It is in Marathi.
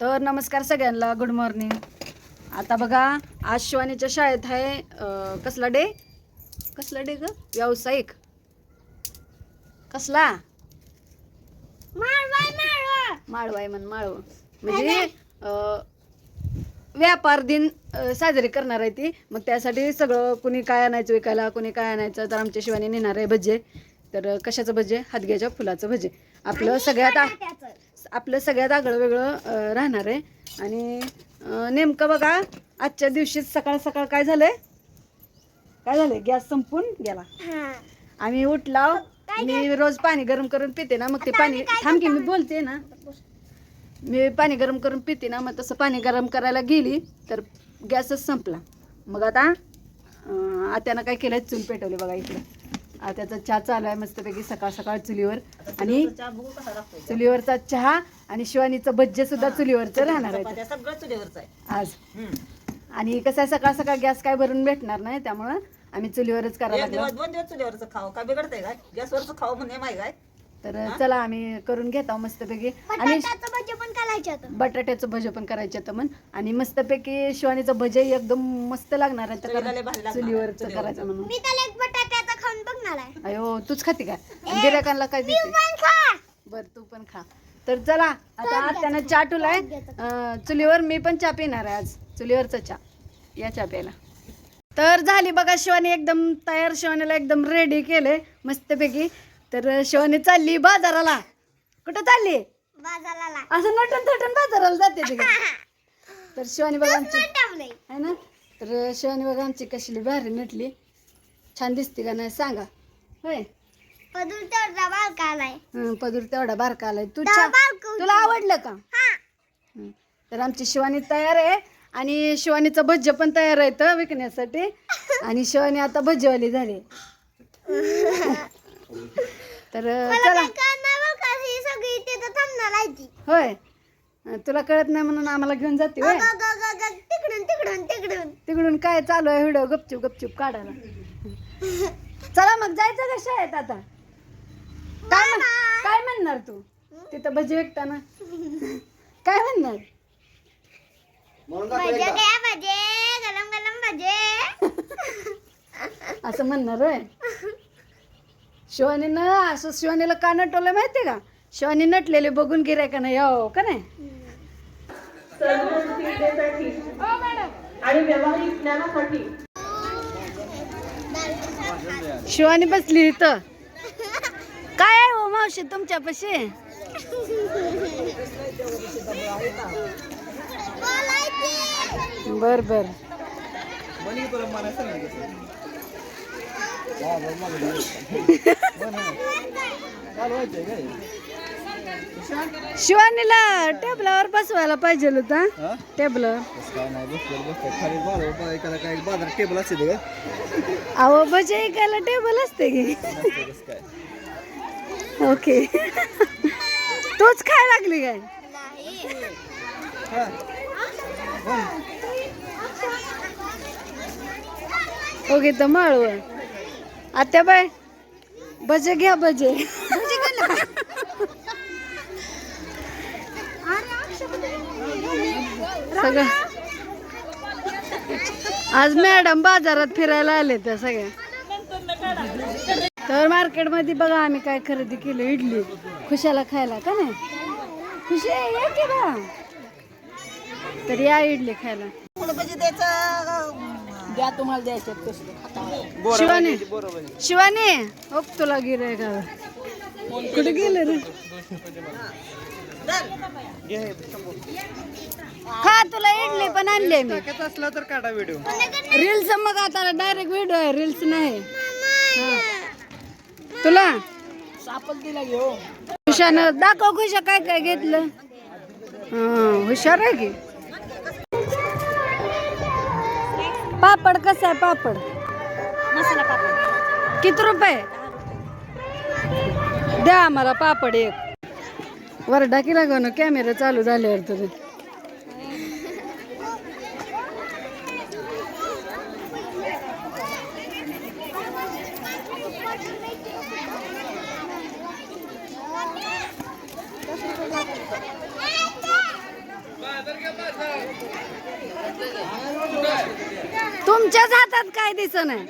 तर नमस्कार सगळ्यांना गुड मॉर्निंग आता बघा आज शिवानीच्या शाळेत आहे कसला डे? कसला डे ग? व्यावसायिक. कसला? माळवाय म्हण माळव. म्हणजे व्यापार दिन साजरे करणार आहे ती. मग त्यासाठी सगळं कुणी काय आणायचं विकायला कुणी काय आणायचं तर आमच्या शिवानी नेणार आहे भजे. तर कशाचं भजे? हातग्याच्या फुलाचं भजे. आपलं सगळ्यात आपलं सगळ्यात आगळं वेगळं राहणार आहे. आणि नेमकं बघा आजच्या दिवशी सकाळ सकाळ काय झालंय? काय झालंय? गॅस संपून गेला. आम्ही उठला मी रोज पाणी गरम करून पिते ना मग ते पाणी थांब की मी बोलते ना. मी पाणी गरम करून पिते ना मग तसं पाणी गरम करायला गेली तर गॅसच संपला. मग आता आत्यानं काय केलंय? चूल पेटवली बघा इकडं. आत्याचा चहा चालू आहे मस्तपैकी सकाळ सकाळ चुलीवर. आणि चुलीवरचा चहा आणि शिवानीचं भज्जे सुद्धा चुलीवरचं राहणार आहे सगळं चुलीवरच आहे. आज. आणि कसं आहे सकाळ सकाळ गॅस काय भरून भेटणार नाही त्यामुळं आम्ही चुलीवरच करायला लागलो. दोन दिवस चुलीवरच खाऊ. काय बिघडतंय काय? गॅसवरच खाऊ म्हणजे माहिती काय तर चला आम्ही करून घेतो मस्तपैकी. आणि होतं. बटाट्याचं भजे पण करायचे तर म्हण. आणि मस्तपैकी शिवानीचं भजे एकदम मस्त लागणार आहे चुलीवरचं. करायचं म्हणून. मी त्याला एक बटाट्याचा खाऊन बघणार आहे. अयो तूच खाते का? गिरायकांना काय देते? बर तू पण खा. तर चला आता त्यानं चहा टुलाय चुलीवर मी पण चहा पिणार आहे आज. चुलीवरचा चहा. या चहा प्यायला. तर झाली बघा शिवानी एकदम तयार. शिवानीला एकदम रेडी केले मस्तपैकी. तर शिवानी चालली बाजाराला. कुठं चालली? बाजाराला. असं नटून थटून बाजाराला जाते? तर शिवानी बघा आमची आहे ना? तर शिवानी बघा आमची कसली भारी नटली. छान दिसते का नाही सांगा. होय. पदूर तेवढा बालका आलाय. हं, पदूर तेवढा बारका आलाय. तू छान बारका. तुला आवडलं का? हा. तर आमची शिवानी तयार आहे आणि शिवानीचं भज्ज पण तयार आहे तर विकण्यासाठी. आणि शिवानी आता भज्जवाली झाली. तर चला. ही सगळी तिथं थांबणार आहे ती. होय. हं, तुला कळत नाही म्हणून आम्हाला घेऊन जाते होय. तिकडून तिकडून तिकडून. तिकडून काय चालू आहे व्हिडिओ? गपचूप गपचूप काढायला. चला मग जायचं का शाळेत आता? काय म्हण- काय म्हणणार तू? तिथं भजी विकताना काय म्हणणार? भजे द्या भजे. गरम गरम भजे. असं म्हणणार होय? शिवानीनं असं शिवानीला का नटवलं माहितीये का? शिवानी नटलेले बघून गिराय का नाही? हो का नाही शिवानी बसली इथं. काय आहे हो मावशी तुमच्यापाशी? बर बर. शिवानीला टेबलावर बसवायला पाहिजे होता. टेबलावर टेबल असते अहो भजे ऐकायला टेबल असते की. ओके. तूच खाय लागली काय? ओके तर माळव. आत्या बाय भजे घ्या भजे सगळं. आज मॅडम बाजारात फिरायला आले त्या सगळ्या. तर मार्केटमध्ये बघा आम्ही काय खरेदी केलं इडली. खुशाला खायला का नाही? खुशी या की बा. तर या इडली खायला. द्या तुम्हाला द्यायचे शिवानी शिवानी हो तुला गिराय का कुठे गेलं रे? खा तुला इडली पण आणली मी. असला तर काढा व्हिडिओ रील्स मग आता डायरेक्ट व्हिडिओ आहे रील्स नाही. तुला? सापल दिला घेऊ खुशानं दाखव खुशा काय काय घेतलं. हा हुशार आहे की. पापड कसा आहे पापड? मसाला पापड. किती रुपये? द्या आम्हाला पापड एक. वरडा की लागो ना कॅमेरा चालू झाल्यावर तुझे तुमच्याच हातात काय दिसत नाही